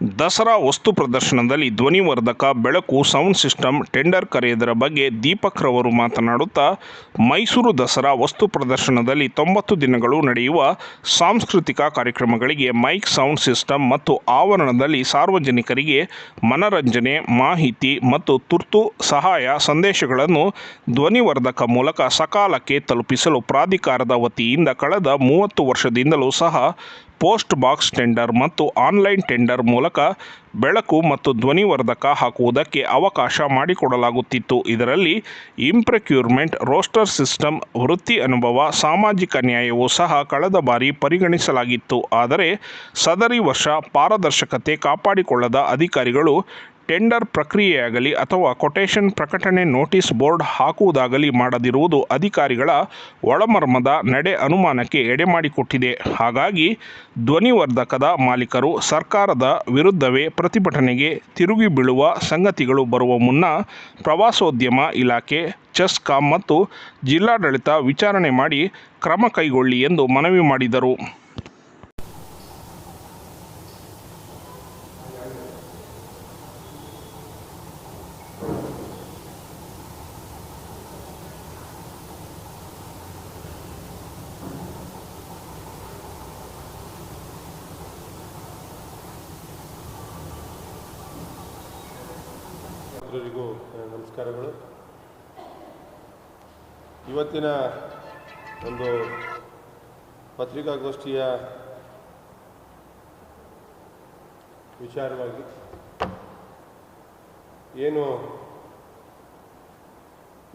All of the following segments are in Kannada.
ದಸರಾ ವಸ್ತು ಪ್ರದರ್ಶನದಲ್ಲಿ ಧ್ವನಿವರ್ಧಕ, ಬೆಳಕು, ಸೌಂಡ್ ಸಿಸ್ಟಮ್, ಟೆಂಡರ್ ಕರೆಯುವುದರ ಬಗ್ಗೆ ದೀಪಕ್ ರವರು ಮಾತನಾಡುತ್ತಾ, ಮೈಸೂರು ದಸರಾ ವಸ್ತು ಪ್ರದರ್ಶನದಲ್ಲಿ ತೊಂಬತ್ತು ದಿನಗಳು ನಡೆಯುವ ಸಾಂಸ್ಕೃತಿಕ ಕಾರ್ಯಕ್ರಮಗಳಿಗೆ ಮೈಕ್, ಸೌಂಡ್ ಸಿಸ್ಟಮ್ ಮತ್ತು ಆವರಣದಲ್ಲಿ ಸಾರ್ವಜನಿಕರಿಗೆ ಮನರಂಜನೆ, ಮಾಹಿತಿ ಮತ್ತು ತುರ್ತು ಸಹಾಯ ಸಂದೇಶಗಳನ್ನು ಧ್ವನಿವರ್ಧಕ ಮೂಲಕ ಸಕಾಲಕ್ಕೆ ತಲುಪಿಸಲು ಪ್ರಾಧಿಕಾರದ ವತಿಯಿಂದ ಕಳೆದ ಮೂವತ್ತು ವರ್ಷದಿಂದಲೂ ಸಹ ಪೋಸ್ಟ್ ಬಾಕ್ಸ್ ಟೆಂಡರ್ ಮತ್ತು ಆನ್ಲೈನ್ ಟೆಂಡರ್ ಮೂಲಕ ಬೆಳಕು ಮತ್ತು ಧ್ವನಿವರ್ಧಕ ಹಾಕುವುದಕ್ಕೆ ಅವಕಾಶ ಮಾಡಿಕೊಡಲಾಗುತ್ತಿತ್ತು. ಇದರಲ್ಲಿ ಇಂಪ್ರೆಕ್ಯೂರ್ಮೆಂಟ್, ರೋಸ್ಟರ್ ಸಿಸ್ಟಮ್, ವೃತ್ತಿ ಅನುಭವ, ಸಾಮಾಜಿಕ ನ್ಯಾಯವೂ ಸಹ ಕಳೆದ ಬಾರಿ ಪರಿಗಣಿಸಲಾಗಿತ್ತು. ಆದರೆ ಸದರಿ ವರ್ಷ ಪಾರದರ್ಶಕತೆ ಕಾಪಾಡಿಕೊಳ್ಳದ ಅಧಿಕಾರಿಗಳು ಟೆಂಡರ್ ಪ್ರಕ್ರಿಯೆಯಾಗಲಿ ಅಥವಾ ಕೊಟೇಶನ್ ಪ್ರಕಟಣೆ ನೋಟಿಸ್ ಬೋರ್ಡ್ ಹಾಕುವುದಾಗಲಿ ಮಾಡದಿರುವುದು ಅಧಿಕಾರಿಗಳ ಒಳಮರ್ಮದ ನಡೆ ಅನುಮಾನಕ್ಕೆ ಎಡೆಮಾಡಿಕೊಟ್ಟಿದೆ. ಹಾಗಾಗಿ ಧ್ವನಿವರ್ಧಕದ ಮಾಲೀಕರು ಸರ್ಕಾರದ ವಿರುದ್ಧವೇ ಪ್ರತಿಭಟನೆಗೆ ತಿರುಗಿ ಬೀಳುವ ಸಂಗತಿಗಳು ಬರುವ ಮುನ್ನ ಪ್ರವಾಸೋದ್ಯಮ ಇಲಾಖೆ, ಚೆಸ್ಕಾಂ ಮತ್ತು ಜಿಲ್ಲಾಡಳಿತ ವಿಚಾರಣೆ ಮಾಡಿ ಕ್ರಮ ಕೈಗೊಳ್ಳಿ ಎಂದು ಮನವಿ ಮಾಡಿದರು. ಎಲ್ಲರಿಗೂ ನಮಸ್ಕಾರಗಳು. ಇವತ್ತಿನ ಒಂದು ಪತ್ರಿಕಾಗೋಷ್ಠಿಯ ವಿಚಾರವಾಗಿ ಏನು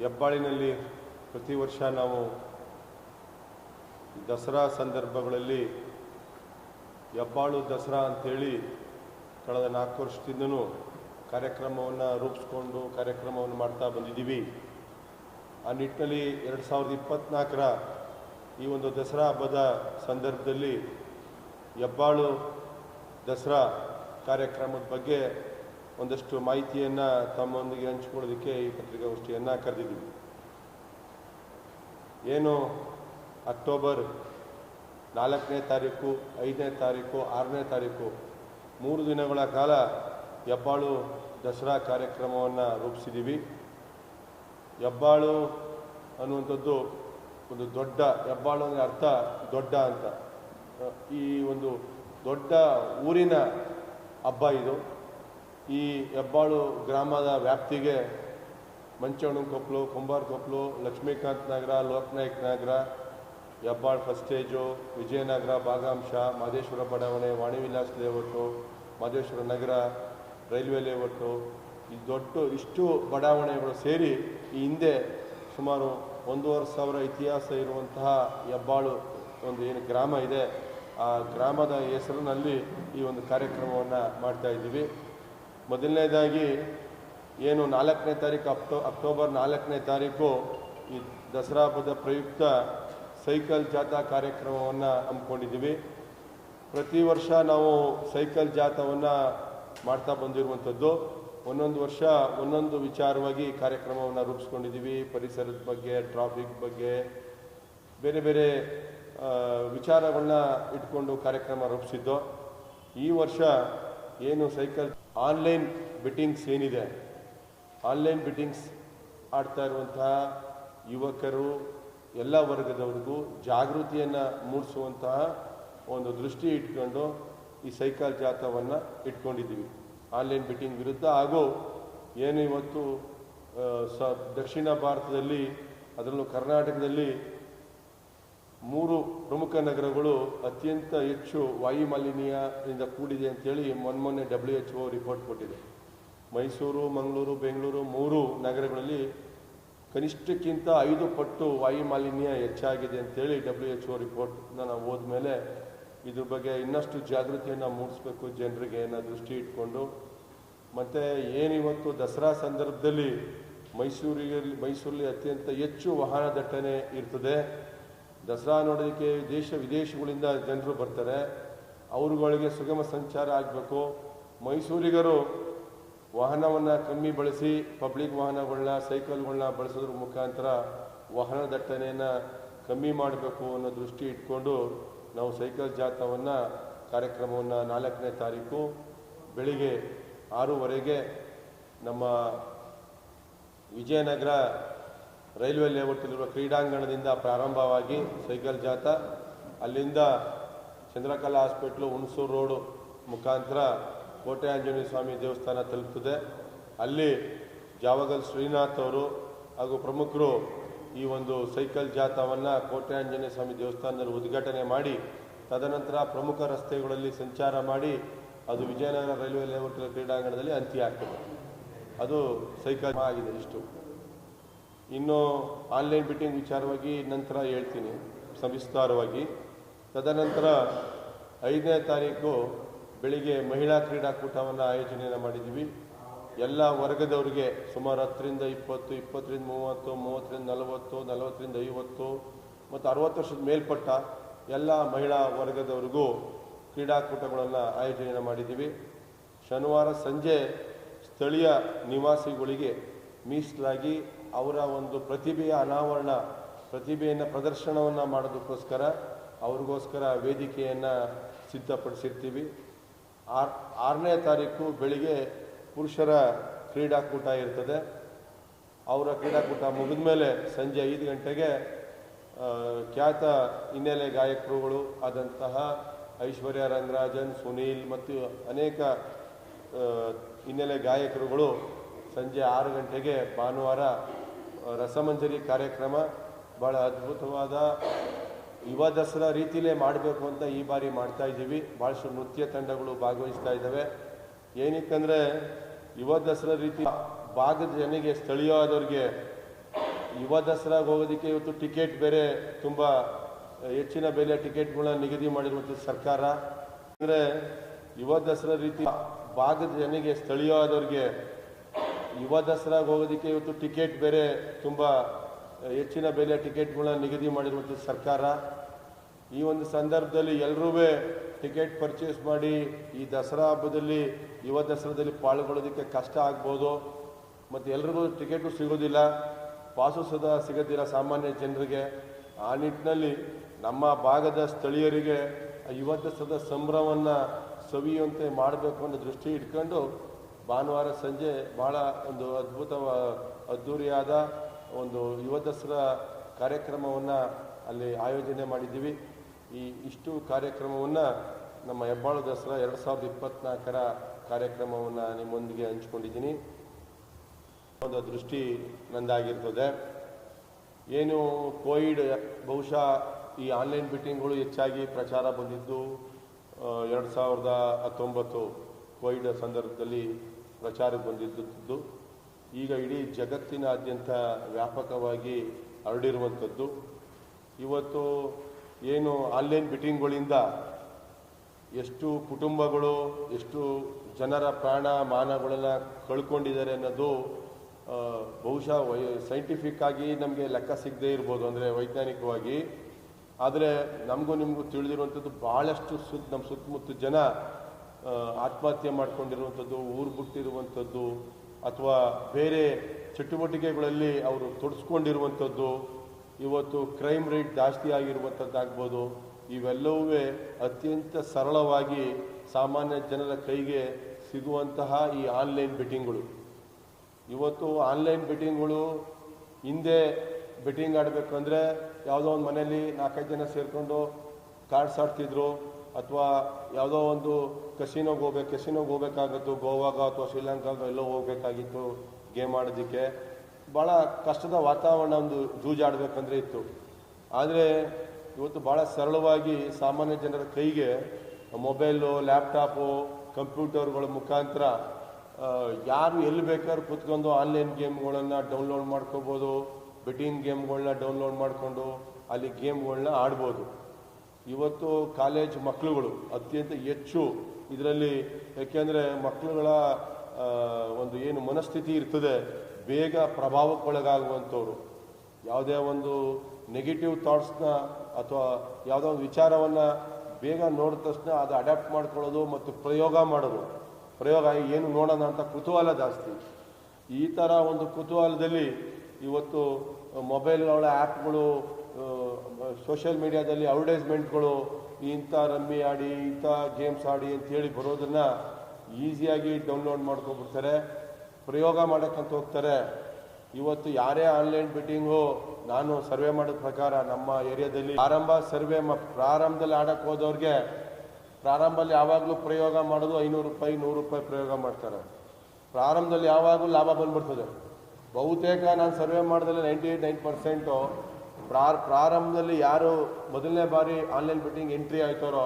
ಹೆಬ್ಬಾಳಿನಲ್ಲಿ ಪ್ರತಿ ವರ್ಷ ನಾವು ದಸರಾ ಸಂದರ್ಭಗಳಲ್ಲಿ ಹೆಬ್ಬಾಳು ದಸರಾ ಅಂಥೇಳಿ ಕಳೆದ ನಾಲ್ಕು ವರ್ಷದಿಂದನೂ ಕಾರ್ಯಕ್ರಮವನ್ನು ರೂಪಿಸ್ಕೊಂಡು ಕಾರ್ಯಕ್ರಮವನ್ನು ಮಾಡ್ತಾ ಬಂದಿದ್ದೀವಿ. ಆ ನಿಟ್ಟಿನಲ್ಲಿ ಎರಡು ಸಾವಿರದ ಇಪ್ಪತ್ತ್ನಾಲ್ಕರ ಈ ಒಂದು ದಸರಾ ಹಬ್ಬದ ಸಂದರ್ಭದಲ್ಲಿ ಹೆಬ್ಬಾಳು ದಸರಾ ಕಾರ್ಯಕ್ರಮದ ಬಗ್ಗೆ ಒಂದಷ್ಟು ಮಾಹಿತಿಯನ್ನು ತಮ್ಮೊಂದಿಗೆ ಹಂಚಿಕೊಳ್ಳೋದಕ್ಕೆ ಈ ಪತ್ರಿಕಾಗೋಷ್ಠಿಯನ್ನು ಕರೆದಿದ್ದೀವಿ. ಏನು ಅಕ್ಟೋಬರ್ ನಾಲ್ಕನೇ ತಾರೀಕು, ಐದನೇ ತಾರೀಕು, ಆರನೇ ತಾರೀಕು, ಮೂರು ದಿನಗಳ ಕಾಲ ಹೆಬ್ಬಾಳು ದಸರಾ ಕಾರ್ಯಕ್ರಮವನ್ನು ರೂಪಿಸಿದ್ದೀವಿ ಹೆಬ್ಬಾಳು ಅನ್ನುವಂಥದ್ದು ಒಂದು ದೊಡ್ಡ, ಹೆಬ್ಬಾಳು ಅಂದರೆ ಅರ್ಥ ದೊಡ್ಡ ಅಂತ. ಈ ಒಂದು ದೊಡ್ಡ ಊರಿನ ಹಬ್ಬ ಇದು. ಈ ಹೆಬ್ಬಾಳು ಗ್ರಾಮದ ವ್ಯಾಪ್ತಿಗೆ ಕೊಪ್ಪಲು ಕುಂಬಾರ ಕೊಪ್ಪಲು ಲಕ್ಷ್ಮೀಕಾಂತ್ ನಗರ, ಲೋಕನಾಯಕ್ ನಗರ, ಹೆಬ್ಬಾಳು ಫಸ್ಟ್ ಸ್ಟೇಜು ವಿಜಯನಗರ ಭಾಗಾಂಶ, ಮಾದೇಶ್ವರ ಬಡಾವಣೆ, Vanivilas layout Madeshwara Nagar railway layout, ಈ ದೊಡ್ಡ, ಇಷ್ಟು ಬಡಾವಣೆಗಳು ಸೇರಿ ಈ ಹಿಂದೆ ಸುಮಾರು ಒಂದೂವರೆ ಸಾವಿರ ಇತಿಹಾಸ ಇರುವಂತಹ ಹೆಬ್ಬಾಳು ಒಂದು ಏನು ಗ್ರಾಮ ಇದೆ. ಆ ಗ್ರಾಮದ ಹೆಸರಿನಲ್ಲಿ ಈ ಒಂದು ಕಾರ್ಯಕ್ರಮವನ್ನು ಮಾಡ್ತಾ ಇದ್ದೀವಿ. ಮೊದಲನೇದಾಗಿ ಏನು ನಾಲ್ಕನೇ ತಾರೀಕು ಅಕ್ಟೋ, ಅಕ್ಟೋಬರ್ ನಾಲ್ಕನೇ ತಾರೀಕು ಈ ದಸರಾ ಹಬ್ಬದ ಪ್ರಯುಕ್ತ ಸೈಕಲ್ ಜಾಥಾ ಕಾರ್ಯಕ್ರಮವನ್ನು ಹಮ್ಮಿಕೊಂಡಿದ್ದೀವಿ. ಪ್ರತಿ ವರ್ಷ ನಾವು ಸೈಕಲ್ ಜಾಥವನ್ನು ಮಾಡ್ತಾ ಬಂದಿರುವಂಥದ್ದು. ಒಂದೊಂದು ವರ್ಷ ಒಂದೊಂದು ವಿಚಾರವಾಗಿ ಕಾರ್ಯಕ್ರಮವನ್ನು ರೂಪಿಸ್ಕೊಂಡಿದ್ದೀವಿ. ಪರಿಸರದ ಬಗ್ಗೆ ಟ್ರಾಫಿಕ್ ಬಗ್ಗೆ, ಬೇರೆ ಬೇರೆ ವಿಚಾರಗಳನ್ನ ಇಟ್ಕೊಂಡು ಕಾರ್ಯಕ್ರಮ ರೂಪಿಸಿದ್ದು. ಈ ವರ್ಷ ಏನು ಸೈಕಲ್, ಆನ್ಲೈನ್ ಬಿಟ್ಟಿಂಗ್ಸ್ ಏನಿದೆ? ಆನ್ಲೈನ್ ಬಿಟ್ಟಿಂಗ್ಸ್ ಆಡ್ತಾ ಇರುವಂತಹ ಯುವಕರು, ಎಲ್ಲ ವರ್ಗದವ್ರಿಗೂ ಜಾಗೃತಿಯನ್ನು ಮೂಡಿಸುವಂತಹ ಒಂದು ದೃಷ್ಟಿ ಇಟ್ಕೊಂಡು ಈ ಸೈಕಲ್ ಜಾಥಾವನ್ನು ಇಟ್ಕೊಂಡಿದ್ದೀವಿ. ಆನ್ಲೈನ್ ಬಿಟ್ಟಿಂಗ್ ವಿರುದ್ಧ ಹಾಗೂ ಏನು ಇವತ್ತು ಸ, ದಕ್ಷಿಣ ಭಾರತದಲ್ಲಿ, ಅದರಲ್ಲೂ ಕರ್ನಾಟಕದಲ್ಲಿ ಮೂರು ಪ್ರಮುಖ ನಗರಗಳು ಅತ್ಯಂತ ಹೆಚ್ಚು ವಾಯು ಮಾಲಿನ್ಯದಿಂದ ಕೂಡಿದೆ ಅಂತೇಳಿ ಮೊನ್ನೆ ಡಬ್ಲ್ಯೂ ಎಚ್ ಒ ರಿಪೋರ್ಟ್ ಕೊಟ್ಟಿದೆ. ಮೈಸೂರು, ಮಂಗಳೂರು, ಬೆಂಗಳೂರು ಮೂರು ನಗರಗಳಲ್ಲಿ ಕನಿಷ್ಠಕ್ಕಿಂತ ಐದು ಪಟ್ಟು ವಾಯು ಮಾಲಿನ್ಯ ಹೆಚ್ಚಾಗಿದೆ ಅಂತೇಳಿ ಡಬ್ಲ್ಯೂ ಎಚ್ ಒ ರಿಪೋರ್ಟ್ನ ನಾವು ಹೋದ್ಮೇಲೆ ಇದ್ರ ಬಗ್ಗೆ ಇನ್ನಷ್ಟು ಜಾಗೃತಿಯನ್ನು ಮೂಡಿಸ್ಬೇಕು, ಜನರಿಗೆ ಅನ್ನೋ ದೃಷ್ಟಿ ಇಟ್ಕೊಂಡು. ಮತ್ತು ಏನಿವತ್ತು ದಸರಾ ಸಂದರ್ಭದಲ್ಲಿ ಮೈಸೂರಿಗೆ, ಮೈಸೂರಲ್ಲಿ ಅತ್ಯಂತ ಹೆಚ್ಚು ವಾಹನ ದಟ್ಟಣೆ ಇರ್ತದೆ. ದಸರಾ ನೋಡೋದಕ್ಕೆ ದೇಶ ವಿದೇಶಗಳಿಂದ ಜನರು ಬರ್ತಾರೆ. ಅವ್ರುಗಳಿಗೆ ಸುಗಮ ಸಂಚಾರ ಆಗಬೇಕು. ಮೈಸೂರಿಗರು ವಾಹನವನ್ನು ಕಮ್ಮಿ ಬಳಸಿ, ಪಬ್ಲಿಕ್ ವಾಹನಗಳನ್ನ ಸೈಕಲ್ಗಳನ್ನ ಬಳಸೋದ್ರ ಮುಖಾಂತರ ವಾಹನ ದಟ್ಟಣೆಯನ್ನು ಕಮ್ಮಿ ಮಾಡಬೇಕು ಅನ್ನೋ ದೃಷ್ಟಿ ಇಟ್ಕೊಂಡು ನಾವು ಸೈಕಲ್ ಜಾಥಾವನ್ನು ಕಾರ್ಯಕ್ರಮವನ್ನು ನಾಲ್ಕನೇ ತಾರೀಕು ಬೆಳಿಗ್ಗೆ ಆರೂವರೆಗೆ ನಮ್ಮ ವಿಜಯನಗರ ರೈಲ್ವೆ ಲೇಔಟಲ್ಲಿರುವ ಕ್ರೀಡಾಂಗಣದಿಂದ ಪ್ರಾರಂಭವಾಗಿ ಸೈಕಲ್ ಜಾಥಾ, ಅಲ್ಲಿಂದ ಚಂದ್ರಕಲಾ ಹಾಸ್ಪಿಟ್ಲು, ಹುಣಸೂರು ರೋಡು ಮುಖಾಂತರ ಕೋಟೆ ಆಂಜನೇಯ ಸ್ವಾಮಿ ದೇವಸ್ಥಾನ ತಲುಪುತ್ತದೆ ಅಲ್ಲಿ ಜಾವಗಲ್ ಶ್ರೀನಾಥ್ ಅವರು ಹಾಗೂ ಪ್ರಮುಖರು ಈ ಒಂದು ಸೈಕಲ್ ಜಾಥಾವನ್ನು ಕೋಟೆ ಸ್ವಾಮಿ ದೇವಸ್ಥಾನದಲ್ಲಿ ಉದ್ಘಾಟನೆ ಮಾಡಿ, ತದನಂತರ ಪ್ರಮುಖ ರಸ್ತೆಗಳಲ್ಲಿ ಸಂಚಾರ ಮಾಡಿ, ಅದು ವಿಜಯನಗರ ರೈಲ್ವೆ ಲೇಔಟ್ ಕ್ರೀಡಾಂಗಣದಲ್ಲಿ ಅಂತ್ಯ ಆಗ್ತದೆ. ಅದು ಸೈಕಲ್ ಆಗಿದೆ ಇಷ್ಟು. ಇನ್ನು ಆನ್ಲೈನ್ ಬಿಟ್ಟಿಂಗ್ ವಿಚಾರವಾಗಿ ನಂತರ ಹೇಳ್ತೀನಿ, ಸವಿಸ್ತಾರವಾಗಿ. ತದನಂತರ ಐದನೇ ತಾರೀಕು ಬೆಳಿಗ್ಗೆ ಮಹಿಳಾ ಕ್ರೀಡಾಕೂಟವನ್ನು ಆಯೋಜನೆಯನ್ನು ಮಾಡಿದ್ದೀವಿ. ಎಲ್ಲ ವರ್ಗದವರಿಗೆ ಸುಮಾರು ಹತ್ತರಿಂದ ಇಪ್ಪತ್ತು, ಇಪ್ಪತ್ತರಿಂದ ಮೂವತ್ತು, ಮೂವತ್ತರಿಂದ ನಲವತ್ತು, ನಲವತ್ತರಿಂದ ಐವತ್ತು ಮತ್ತು ಅರವತ್ತು ವರ್ಷದ ಮೇಲ್ಪಟ್ಟ ಎಲ್ಲ ಮಹಿಳಾ ವರ್ಗದವರಿಗೂ ಕ್ರೀಡಾಕೂಟಗಳನ್ನು ಆಯೋಜನೆ ಮಾಡಿದ್ದೀವಿ. ಶನಿವಾರ ಸಂಜೆ ಸ್ಥಳೀಯ ನಿವಾಸಿಗಳಿಗೆ ಮೀಸಲಾಗಿ ಅವರ ಒಂದು ಪ್ರತಿಭೆಯ ಅನಾವರಣ, ಪ್ರತಿಭೆಯನ್ನು ಪ್ರದರ್ಶನವನ್ನು ಮಾಡೋದಕ್ಕೋಸ್ಕರ ಅವ್ರಿಗೋಸ್ಕರ ವೇದಿಕೆಯನ್ನು ಸಿದ್ಧಪಡಿಸಿರ್ತೀವಿ. ಆರ್, ಆರನೇ ತಾರೀಕು ಬೆಳಿಗ್ಗೆ ಪುರುಷರ ಕ್ರೀಡಾಕೂಟ ಇರ್ತದೆ. ಅವರ ಕ್ರೀಡಾಕೂಟ ಮುಗಿದ ಮೇಲೆ ಸಂಜೆ ಐದು ಗಂಟೆಗೆ ಖ್ಯಾತ ಹಿನ್ನೆಲೆ ಗಾಯಕರುಗಳು ಆದಂತಹ ಐಶ್ವರ್ಯ ರಂಗರಾಜನ್, ಸುನೀಲ್ ಮತ್ತು ಅನೇಕ ಹಿನ್ನೆಲೆ ಗಾಯಕರುಗಳು ಸಂಜೆ ಆರು ಗಂಟೆಗೆ ಭಾನುವಾರ ರಸಮಂಜರಿ ಕಾರ್ಯಕ್ರಮ ಭಾಳ ಅದ್ಭುತವಾದ ಯುವ ದಸರಾ ರೀತಿಯಲ್ಲೇ ಮಾಡಬೇಕು ಅಂತ ಈ ಬಾರಿ ಮಾಡ್ತಾ ಇದ್ದೀವಿ. ಭಾಳಷ್ಟು ನೃತ್ಯ ತಂಡಗಳು ಭಾಗವಹಿಸ್ತಾ ಇದ್ದಾವೆ. ಏನಕ್ಕಂದರೆ ಯುವ ದಸರಾ ರೀತಿ ಭಾಗದ ಜನಗೆ ಸ್ಥಳೀಯವಾದವ್ರಿಗೆ ಯುವ ದಸರಾಗೆ ಹೋಗೋದಕ್ಕೆ ಇವತ್ತು ಟಿಕೆಟ್ ಬೇರೆ ತುಂಬ ಹೆಚ್ಚಿನ ಬೆಲೆ ಟಿಕೆಟ್ಗಳನ್ನ ನಿಗದಿ ಮಾಡಿರುವಂಥ ಸರ್ಕಾರ. ಅಂದರೆ ಯುವ ದಸರಾ ರೀತಿ ಭಾಗದ ಜನಗೆ ಸ್ಥಳೀಯವಾದವ್ರಿಗೆ ಯುವ ದಸರಾಗೆ ಹೋಗೋದಕ್ಕೆ ಇವತ್ತು ಟಿಕೆಟ್ ಬೇರೆ ತುಂಬ ಹೆಚ್ಚಿನ ಬೆಲೆ ಟಿಕೆಟ್ಗಳನ್ನ ನಿಗದಿ ಮಾಡಿರುವಂಥ ಸರ್ಕಾರ. ಈ ಒಂದು ಸಂದರ್ಭದಲ್ಲಿ ಎಲ್ಲರೂ ಟಿಕೆಟ್ ಪರ್ಚೇಸ್ ಮಾಡಿ ಈ ದಸರಾ ಹಬ್ಬದಲ್ಲಿ ಯುವ ದಸರಾದಲ್ಲಿ ಪಾಲ್ಗೊಳ್ಳೋದಕ್ಕೆ ಕಷ್ಟ ಆಗ್ಬೋದು. ಮತ್ತು ಎಲ್ರಿಗೂ ಟಿಕೆಟು ಸಿಗೋದಿಲ್ಲ. ಪಾಸು ಸದಾ ಸಿಗೋದಿಲ್ಲ ಸಾಮಾನ್ಯ ಜನರಿಗೆ. ಆ ನಿಟ್ಟಿನಲ್ಲಿ ನಮ್ಮ ಭಾಗದ ಸ್ಥಳೀಯರಿಗೆ ಯುವ ದಸರಾದ ಸಂಭ್ರಮವನ್ನು ಸವಿಯುವಂತೆ ಮಾಡಬೇಕು ಅನ್ನೋ ದೃಷ್ಟಿ ಇಟ್ಕೊಂಡು ಭಾನುವಾರ ಸಂಜೆ ಭಾಳ ಒಂದು ಅದ್ಭುತ ಅದ್ಧೂರಿಯಾದ ಒಂದು ಯುವ ದಸರಾ ಕಾರ್ಯಕ್ರಮವನ್ನು ಅಲ್ಲಿ ಆಯೋಜನೆ ಮಾಡಿದ್ದೀವಿ. ಈ ಇಷ್ಟು ಕಾರ್ಯಕ್ರಮವನ್ನು ನಮ್ಮ ಹೆಬ್ಬಾಳು ದಸರಾ ಎರಡು ಸಾವಿರದ ಇಪ್ಪತ್ನಾಲ್ಕರ ಕಾರ್ಯಕ್ರಮವನ್ನು ನಿಮ್ಮೊಂದಿಗೆ ಹಂಚ್ಕೊಂಡಿದ್ದೀನಿ. ಒಂದು ದೃಷ್ಟಿ ನಂದಾಗಿರ್ತದೆ. ಏನು ಕೋವಿಡ್, ಬಹುಶಃ ಈ ಆನ್ಲೈನ್ ಮೀಟಿಂಗ್ಗಳು ಹೆಚ್ಚಾಗಿ ಪ್ರಚಾರ ಬಂದಿದ್ದು ಎರಡು ಸಾವಿರದ ಹತ್ತೊಂಬತ್ತು ಕೋವಿಡ್ ಸಂದರ್ಭದಲ್ಲಿ ಪ್ರಚಾರಕ್ಕೆ ಬಂದಿದ್ದು ಈಗ ಇಡೀ ಜಗತ್ತಿನಾದ್ಯಂತ ವ್ಯಾಪಕವಾಗಿ ಹರಡಿರುವಂಥದ್ದು. ಇವತ್ತು ಏನು ಆನ್ಲೈನ್ ಮೀಟಿಂಗ್ಗಳಿಂದ ಎಷ್ಟು ಕುಟುಂಬಗಳು, ಎಷ್ಟು ಜನರ ಪ್ರಾಣ ಮಾನಗಳನ್ನ ಕಳ್ಕೊಂಡಿದ್ದಾರೆ ಅನ್ನೋದು ಬಹುಶಃ ವೈ ಸೈಂಟಿಫಿಕ್ ಆಗಿ ನಮಗೆ ಲೆಕ್ಕ ಸಿಗದೇ ಇರ್ಬೋದು, ಅಂದರೆ ವೈಜ್ಞಾನಿಕವಾಗಿ. ಆದರೆ ನಮಗೂ ನಿಮಗೂ ತಿಳಿದಿರುವಂಥದ್ದು ಭಾಳಷ್ಟು ಸುತ್ತ ನಮ್ಮ ಸುತ್ತಮುತ್ತ ಜನ ಆತ್ಮಹತ್ಯೆ ಮಾಡ್ಕೊಂಡಿರುವಂಥದ್ದು, ಊರು ಬಿಟ್ಟಿರುವಂಥದ್ದು, ಅಥವಾ ಬೇರೆ ಚಟುವಟಿಕೆಗಳಲ್ಲಿ ಅವರು ತೊಡಸ್ಕೊಂಡಿರುವಂಥದ್ದು, ಇವತ್ತು ಕ್ರೈಮ್ ರೇಟ್ ಜಾಸ್ತಿ ಆಗಿರುವಂಥದ್ದಾಗ್ಬೋದು ಇವೆಲ್ಲವೂ ಅತ್ಯಂತ ಸರಳವಾಗಿ ಸಾಮಾನ್ಯ ಜನರ ಕೈಗೆ ಸಿಗುವಂತಹ ಈ ಆನ್ಲೈನ್ ಬೆಟ್ಟಿಂಗ್ಗಳು. ಇವತ್ತು ಆನ್ಲೈನ್ ಬೆಟ್ಟಿಂಗ್ಗಳು ಹಿಂದೆ ಬೆಟ್ಟಿಂಗ್ ಆಡಬೇಕಂದ್ರೆ ಯಾವುದೋ ಒಂದು ಮನೆಯಲ್ಲಿ ನಾಲ್ಕೈದು ಜನ ಸೇರಿಕೊಂಡು ಕಾರ್ಡ್ಸ್ ಆಡ್ತಿದ್ರು ಅಥವಾ ಯಾವುದೋ ಒಂದು ಕಸಿನೋಗೆ ಹೋಗ್ಬೇಕು, ಕಸಿನೋಗೆ ಹೋಗ್ಬೇಕಾಗತ್ತು ಗೋವಾಗ ಅಥವಾ ಶ್ರೀಲಂಕಾಗ ಎಲ್ಲೋ ಹೋಗ್ಬೇಕಾಗಿತ್ತು ಗೇಮ್ ಆಡೋದಕ್ಕೆ. ಭಾಳ ಕಷ್ಟದ ವಾತಾವರಣ ಒಂದು ಜೂಜಾಡಬೇಕಂದ್ರೆ ಇತ್ತು. ಆದರೆ ಇವತ್ತು ಭಾಳ ಸರಳವಾಗಿ ಸಾಮಾನ್ಯ ಜನರ ಕೈಗೆ ಮೊಬೈಲು, ಲ್ಯಾಪ್ಟಾಪು ಕಂಪ್ಯೂಟರ್ಗಳ ಮುಖಾಂತರ ಯಾರು ಎಲ್ಲಿ ಬೇಕಾದ್ರೂ ಕೂತ್ಕೊಂಡು ಆನ್ಲೈನ್ ಗೇಮ್ಗಳನ್ನು ಡೌನ್ಲೋಡ್ ಮಾಡ್ಕೋಬೋದು ಬೆಟ್ಟಿಂಗ್ ಗೇಮ್ಗಳನ್ನ ಡೌನ್ಲೋಡ್ ಮಾಡಿಕೊಂಡು ಅಲ್ಲಿ ಗೇಮ್ಗಳನ್ನ ಆಡ್ಬೋದು. ಇವತ್ತು ಕಾಲೇಜ್ ಮಕ್ಕಳುಗಳು ಅತ್ಯಂತ ಹೆಚ್ಚು ಇದರಲ್ಲಿ ಯಾಕೆಂದರೆ ಮಕ್ಕಳುಗಳ ಒಂದು ಏನು ಮನಸ್ಥಿತಿ ಇರ್ತದೆ, ಬೇಗ ಪ್ರಭಾವಕ್ಕೊಳಗಾಗುವಂಥವ್ರು. ಯಾವುದೇ ಒಂದು ನೆಗೆಟಿವ್ ಥಾಟ್ಸ್ನ ಅಥವಾ ಯಾವುದೋ ಒಂದು ವಿಚಾರವನ್ನು ಬೇಗ ನೋಡಿದ ತಕ್ಷಣ ಅದು ಅಡ್ಯಾಪ್ಟ್ ಮಾಡ್ಕೊಳ್ಳೋದು ಮತ್ತು ಪ್ರಯೋಗ ಮಾಡೋದು. ಪ್ರಯೋಗ ಏನು ನೋಡೋಣ ಅಂತ ಕುತೂಹಲ ಜಾಸ್ತಿ. ಈ ಥರ ಒಂದು ಕುತೂಹಲದಲ್ಲಿ ಇವತ್ತು ಮೊಬೈಲ್ಗಳ ಆ್ಯಪ್ಗಳು ಸೋಷಿಯಲ್ ಮೀಡಿಯಾದಲ್ಲಿ ಅಡ್ವರ್ಟೈಸ್ಮೆಂಟ್ಗಳು ಇಂಥ ರಮ್ಮಿ ಆಡಿ, ಇಂಥ ಗೇಮ್ಸ್ ಆಡಿ ಅಂತೇಳಿ ಬರೋದನ್ನು ಈಸಿಯಾಗಿ ಡೌನ್ಲೋಡ್ ಮಾಡ್ಕೊಬಿಡ್ತಾರೆ, ಪ್ರಯೋಗ ಮಾಡೋಕ್ಕಂತ ಹೋಗ್ತಾರೆ. ಇವತ್ತು ಯಾರೇ ಆನ್ಲೈನ್ ಬಿಟ್ಟಿಂಗು, ನಾನು ಸರ್ವೆ ಮಾಡಿದ ಪ್ರಕಾರ ನಮ್ಮ ಏರಿಯಾದಲ್ಲಿ ಪ್ರಾರಂಭ ಸರ್ವೆ ಪ್ರಾರಂಭದಲ್ಲಿ ಆಡಕ್ಕೆ ಹೋದವ್ರಿಗೆ ಪ್ರಾರಂಭದಲ್ಲಿ ಯಾವಾಗಲೂ ಪ್ರಯೋಗ ಮಾಡೋದು ಐನೂರು ರೂಪಾಯಿ, ನೂರು ರೂಪಾಯಿ ಪ್ರಯೋಗ ಮಾಡ್ತಾರೆ. ಪ್ರಾರಂಭದಲ್ಲಿ ಯಾವಾಗಲೂ ಲಾಭ ಬಂದ್ಬಿಡ್ತದೆ. ಬಹುತೇಕ ನಾನು ಸರ್ವೆ ಮಾಡಿದಲ್ಲಿ ನೈಂಟಿ ಏಯ್ಟ್ ನೈನ್ ಪರ್ಸೆಂಟು ಪ್ರಾರ್, ಪ್ರಾರಂಭದಲ್ಲಿ ಯಾರು ಮೊದಲನೇ ಬಾರಿ ಆನ್ಲೈನ್ ಬಿಟ್ಟಿಂಗ್ ಎಂಟ್ರಿ ಆಯ್ತಾರೋ